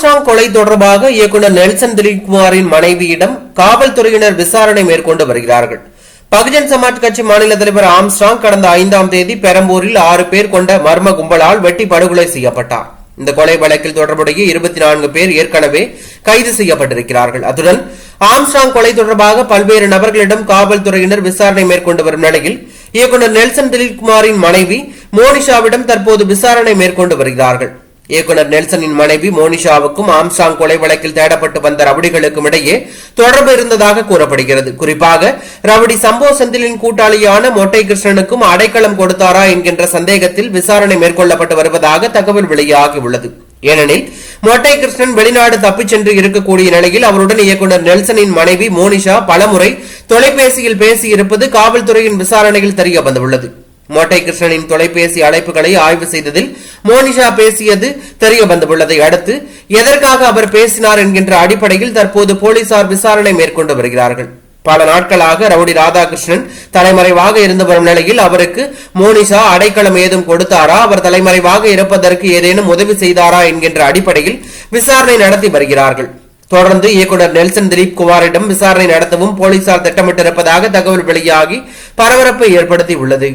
Armstrong கொலை தொடர்பாக இயக்குநர் நெல்சன் திலீப்குமாரின் மனைவியிடம் காவல்துறையினர் விசாரணை மேற்கொண்டு வருகிறார்கள். பகுஜன் சமாஜ் கட்சி மாநில தலைவர் ஆம்ஸ்டாங் கடந்த ஐந்தாம் தேதி பெரம்பூரில் ஆறு பேர் கொண்ட மர்ம கும்பலால் வெட்டி படுகொலை செய்யப்பட்டார். இந்த கொலை வழக்கில் தொடர்புடைய இருபத்தி நான்கு பேர் ஏற்கனவே கைது செய்யப்பட்டிருக்கிறார்கள். அத்துடன் ஆம்ஸ்டாங் கொலை தொடர்பாக பல்வேறு நபர்களிடம் காவல்துறையினர் விசாரணை மேற்கொண்டு வரும் நிலையில் இயக்குநர் நெல்சன் திலீப்குமாரின் மனைவி மோனிஷாவிடம் தற்போது விசாரணை மேற்கொண்டு வருகிறார்கள். இயக்குனர் நெல்சனின் மனைவி மோனிஷாவுக்கும் ஆம்சாங் கொலை வழக்கில் தேடப்பட்டு வந்த ரவுடிகளுக்கும் இடையே தொடர்பு இருந்ததாக கூறப்படுகிறது. குறிப்பாக ரவுடி சம்போ செந்திலின் கூட்டாளியான மொட்டை கிருஷ்ணனுக்கும் அடைக்கலம் கொடுத்தாரா என்கின்ற சந்தேகத்தில் விசாரணை மேற்கொள்ளப்பட்டு வருவதாக தகவல் வெளியாகியுள்ளது. ஏனெனில் மொட்டை கிருஷ்ணன் வெளிநாடு தப்பிச் சென்று இருக்கக்கூடிய நிலையில் அவருடன் இயக்குனர் நெல்சனின் மனைவி மோனிஷா பலமுறை தொலைபேசியில் பேசியிருப்பது காவல்துறையின் விசாரணையில் தெரிய வந்துள்ளது மோட்டை கிருஷ்ணனின் தொலைபேசி அழைப்புகளை ஆய்வு செய்ததில் மோனிஷா பேசியது தெரிய வந்துள்ளதை அடுத்து எதற்காக அவர் பேசினார் என்கின்ற அடிப்படையில் தற்போது போலீசார் விசாரணை மேற்கொண்டு வருகிறார்கள். பல நாட்களாக ரவுடி ராதாகிருஷ்ணன் தலைமறைவாக இருந்து வரும் நிலையில் அவருக்கு மோனிஷா அடைக்கலம் ஏதும் கொடுத்தாரா அவர் தலைமறைவாக இருப்பதற்கு ஏதேனும் உதவி செய்தாரா என்கின்ற அடிப்படையில் விசாரணை நடத்தி வருகிறார்கள். தொடர்ந்து இயக்குனர் நெல்சன் திலீப் குமாரிடம் விசாரணை நடத்தவும் போலீசார் திட்டமிட்டிருப்பதாக தகவல் வெளியாகி பரபரப்பை ஏற்படுத்தி உள்ளது